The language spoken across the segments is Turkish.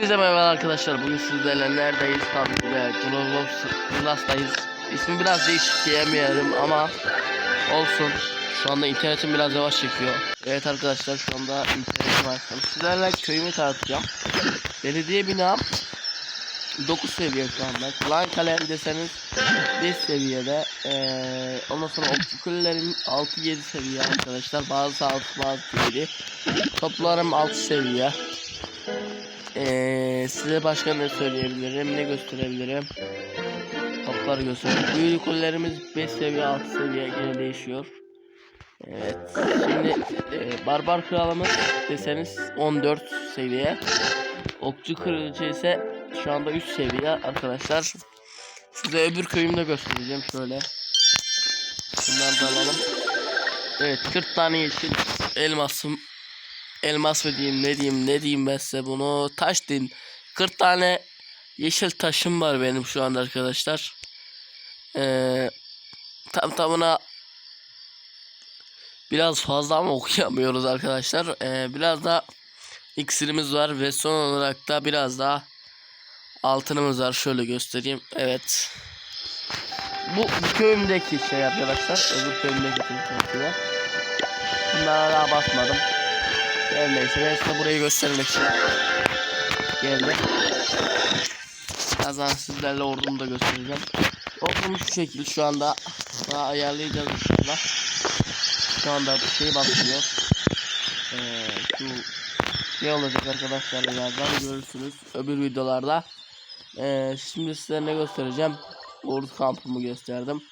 Hepinize merhaba arkadaşlar. Bugün sizlerle neredeyiz? Tabii ki de Glass'tayız. İsmi biraz değişik diyemiyorum ama olsun. Şu anda internetim biraz yavaş çekiyor. Evet arkadaşlar şu anda internetim açtım. Sizlerle köyümü tanıtacağım. Belediye binam 9 seviye şu anda. Klan kalem deseniz 5 seviyede. Ee, ondan sonra optikullerin 6-7 seviye arkadaşlar. Bazı 6 bazı 7. Toplarım 6 seviye. Ee, size başka ne söyleyebilirim, ne gösterebilirim? Topları göstereyim. Büyülü kullerimiz 5 seviye, 6 seviye yine değişiyor. Evet. Şimdi e, barbar kralımız deseniz 14 seviye. Okçu kırıcı ise şu anda 3 seviye arkadaşlar. Size öbür köyümde göstereceğim şöyle. Bunları da alalım. Evet 40 tane yeşil elmasım elmas mı diyeyim ne diyeyim ne diyeyim ben size bunu? Taş diyeyim 40 tane yeşil taşım var benim şu anda arkadaşlar. Ee, tam tamına biraz fazla ama okuyamıyoruz arkadaşlar. Ee, biraz da iksirimiz var ve son olarak da biraz daha altınımız var. Şöyle göstereyim. Evet. Bu, bu köyümdeki şey arkadaşlar. Öbür köyümdeki şey bunlara daha basmadım her neyse ben size burayı göstermek için geldim. Birazdan sizlerle ordumu da göstereceğim. Ordum şu şekil şu anda daha ayarlayacağız inşallah. Şu anda bir şey basıyor. Ee, şu şey olacak arkadaşlar birazdan görürsünüz öbür videolarda. Ee, şimdi size ne göstereceğim? Ordu kampımı gösterdim.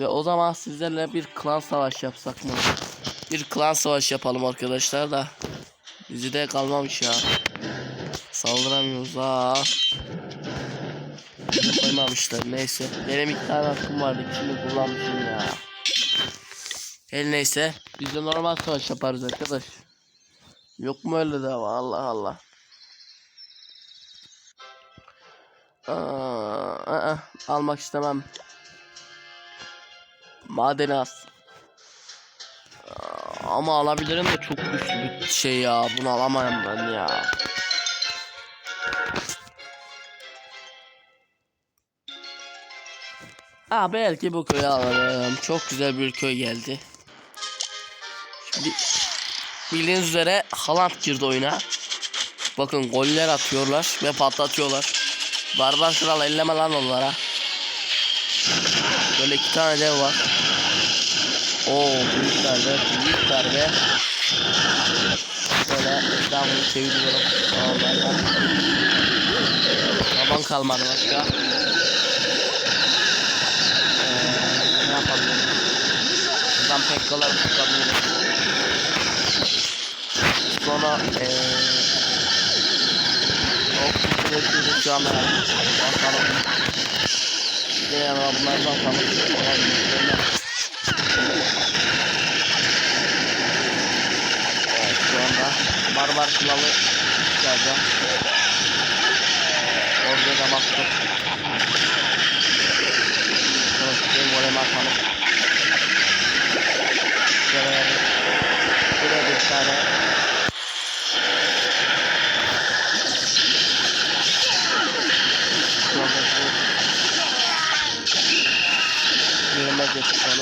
Ve o zaman sizlerle bir klan savaş yapsak mı? Bir klan savaş yapalım arkadaşlar da. Bizi de kalmamış ya. Saldıramıyoruz ha. Koymamışlar neyse. Benim iki tane hakkım vardı. Şimdi kullanmışım ya. Her neyse. Biz de normal savaş yaparız arkadaş. Yok mu öyle de Allah Allah. Aa, aa, almak istemem. Madeni az. Ama alabilirim de çok güçlü bir şey ya. Bunu alamam ben ya. Ha belki bu köyü alırım. Çok güzel bir köy geldi. Şimdi bildiğiniz üzere Haaland girdi oyuna. Bakın goller atıyorlar ve patlatıyorlar. Barbar kral elleme lan onlara. Böyle iki tane dev var. Oo büyük darbe, büyük darbe. Böyle etrafını çeviriyorum. Onlardan. Taban kalmadı başka. Ee, ne yapabilirim? Buradan pekkaları tutabilirim. Sonra ee, o kuvvetleri şu an bakalım. Diğer bunlardan falan. Evet şu anda barbar kılalı çıkaracağım. Orada da. Evet benim voleyimi atalım. Şöyle şöyle bir tane Şu anda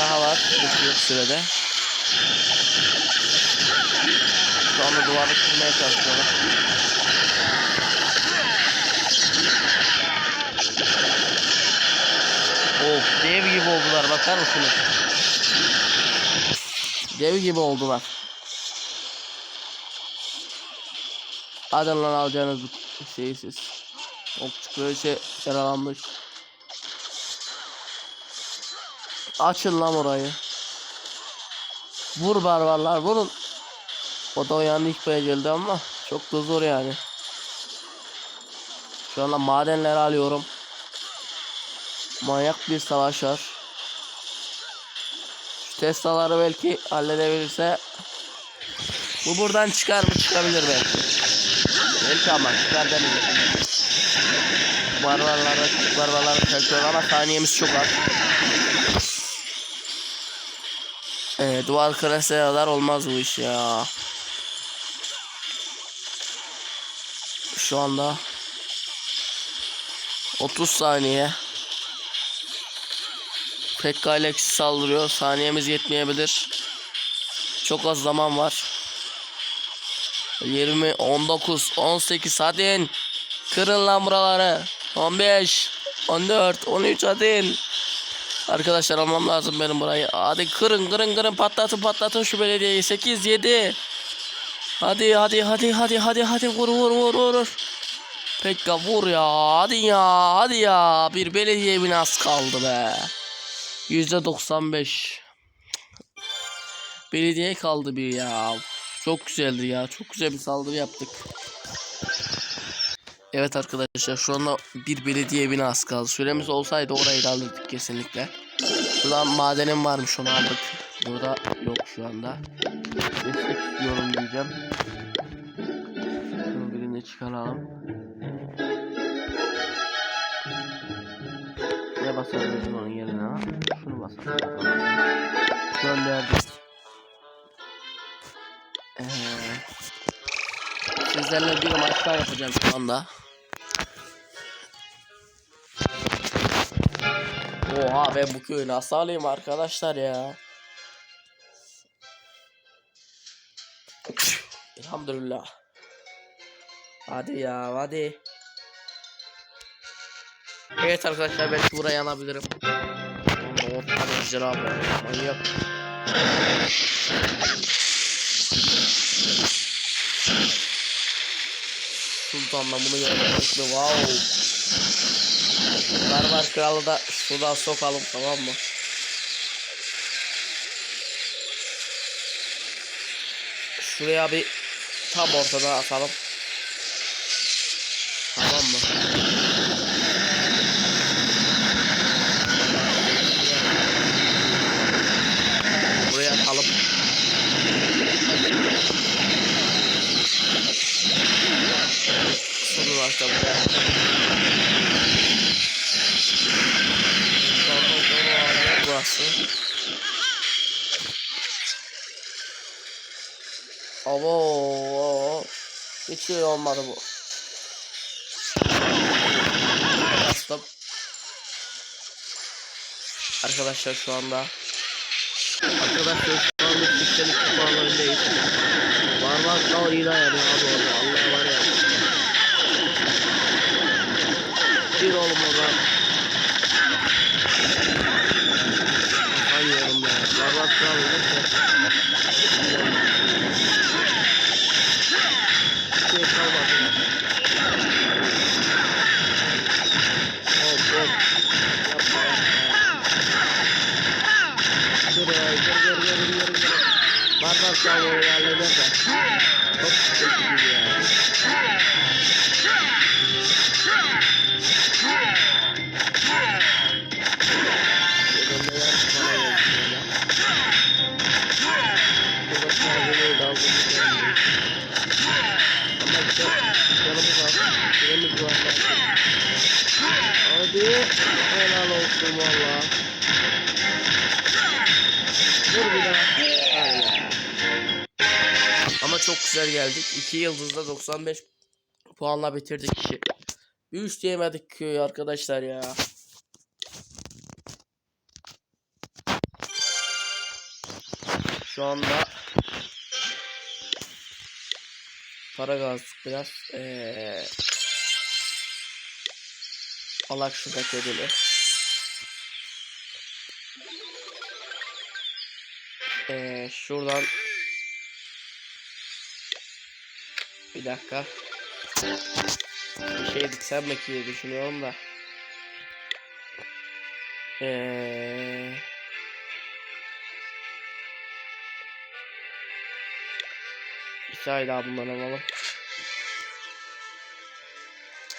daha var. Yok sürede. Şu anda duvarı kırmaya çalışıyorlar. Of dev gibi oldular bakar mısınız? Dev gibi oldular. Lan alacağınız bu şeyi siz. Okçu böyle şey yaralanmış. Açın lan orayı. Vur barbarlar vurun. O da o yandı ilk geldi ama çok da zor yani. Şu anda madenleri alıyorum. Manyak bir savaş var. Şu Tesla'ları belki halledebilirse bu buradan çıkar mı çıkabilir belki. Belki ama çıkar demeyelim. Barbarlara, barbarlara çalışıyor ama saniyemiz çok az. Ee, duvar kırası kadar olmaz bu iş ya. Şu anda 30 saniye. Pekka Alex saldırıyor. Saniyemiz yetmeyebilir. Çok az zaman var. 20, 19, 18 hadi. Kırın lan buraları. 15, 14, 13 hadi. Arkadaşlar almam lazım benim burayı. Hadi kırın kırın kırın patlatın patlatın şu belediyeyi. 8, 7. Hadi hadi hadi hadi hadi hadi vur vur vur vur. Pekka vur ya. Hadi ya hadi ya. Bir belediye binası kaldı be. Yüzde 95. Belediye kaldı bir ya. Çok güzeldi ya. Çok güzel bir saldırı yaptık. Evet arkadaşlar şu anda bir belediye binası kaldı. Süremiz olsaydı orayı da alırdık kesinlikle. Şuradan madenim varmış onu aldık. Burada yok şu anda. Destek istiyorum diyeceğim. Şunu birini çıkaralım. Ne basabiliriz onun yerine? Şunu basalım. Gönderdik. Ee, sizlerle bir maç daha yapacağım şu anda. Oha ben bu köyü nasıl alayım arkadaşlar ya. Elhamdülillah. Hadi ya hadi. Evet arkadaşlar ben burayı alabilirim. O tabii ejderha bu. Manyak. Sultanla bunu yapmıştı. Wow. Barbar kralı da şuradan sokalım tamam mı? Şuraya bir tam ortada atalım. Tamam mı? Buraya atalım. Sonra başta buraya. Burası. Abo. Hiç şey olmadı bu. Bastım. Arkadaşlar şu anda Arkadaşlar şu anda 82 puan öndeyiz. Var var kal iyi dayanıyor abi orada. Allah var ya. Bir oğlum oradan. Var var kal olursa. Bir şey kalmadı ya. Hop hop. Hadi. Helal olsun valla. Vur bir daha. Ama çok güzel geldik. 2 yıldızda 95 puanla bitirdik işi. Bir üç diyemedik köyü arkadaşlar ya. Şu anda para gazdık biraz. Ee, alak şuradaki ödülü. Ee, şuradan bir dakika. Bir şey diksem mi diye düşünüyorum da. Ee, bir say daha bundan alalım.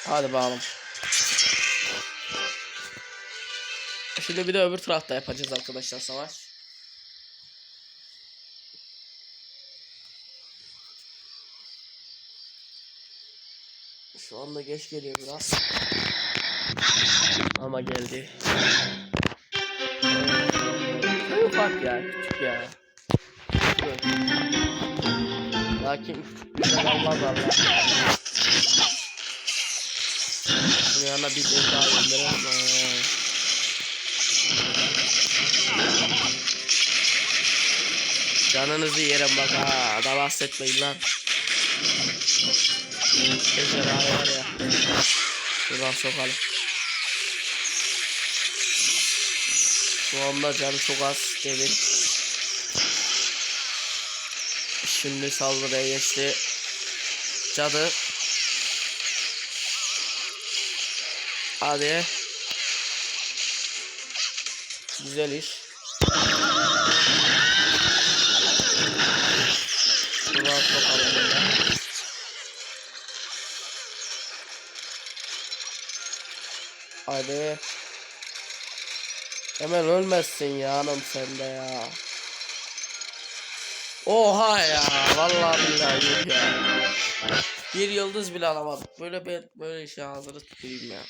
Hadi bakalım. Şimdi bir de öbür tarafta yapacağız arkadaşlar savaş. Şu anda geç geliyor biraz. Ama geldi. Ufak ya, küçük ya. Lakin güzel olmaz yanına bir de daha gönderelim. Canınızı yerim bak ha. Da bahsetmeyin lan. Ejderha var ya. Şuradan sokalım. Şu anda canı çok az devin. Şimdi saldırıya geçti. Cadı. Hadi. Güzel iş. Şuradan sokalım böyle. Hadi. Hemen ölmezsin ya hanım sen de ya. Oha ya vallahi billahi ya. Bir yıldız bile alamadık. Böyle ben böyle şey hazırı tutayım ya.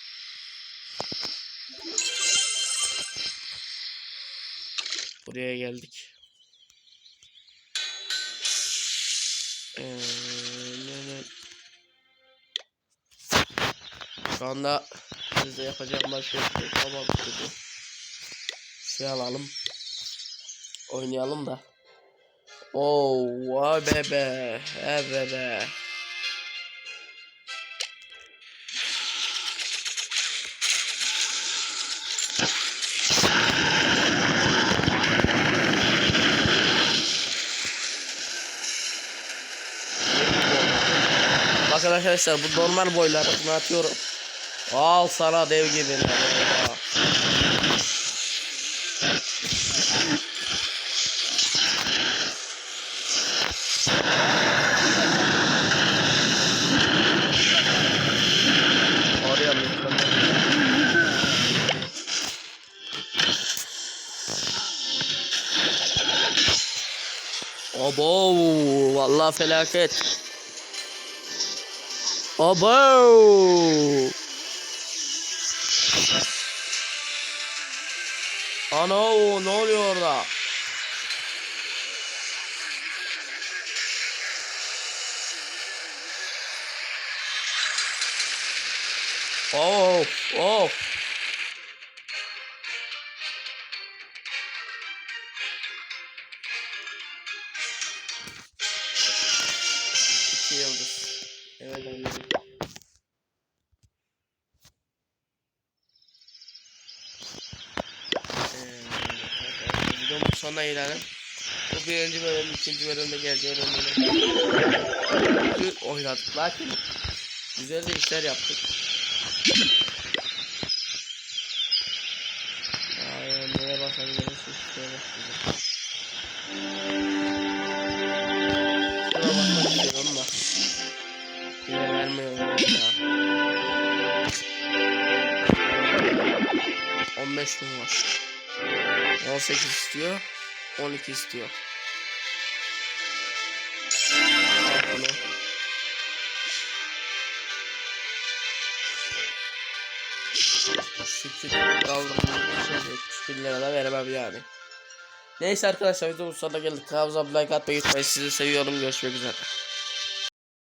Buraya geldik. Ee, Şu anda size yapacağım başka bir şey tamam dedi. Şey alalım. Oynayalım da. Oo, vay bebe. He bebe. Bakın arkadaşlar bu normal boylar bunu atıyorum. Al sana dev gibi. Abo vallahi felaket. Abo. Ana ne oluyor orada? Of of. Videonun sonuna gelelim. Bu birinci bölüm, ikinci bölümde geleceği bölümde oynadık. Lakin güzel de işler yaptık. Ay, neye basabiliriz? Şuraya basabiliriz. Şuna basmak istiyorum da. Yine ya. 15 bin var. 18 istiyor. 12 istiyor. Bunu. Şükür kaldım. Şimdi 70 bin lira da veremem yani. Neyse arkadaşlar videomuz sonuna geldik. Kanalımıza like atmayı unutmayın. Sizi seviyorum. Görüşmek üzere.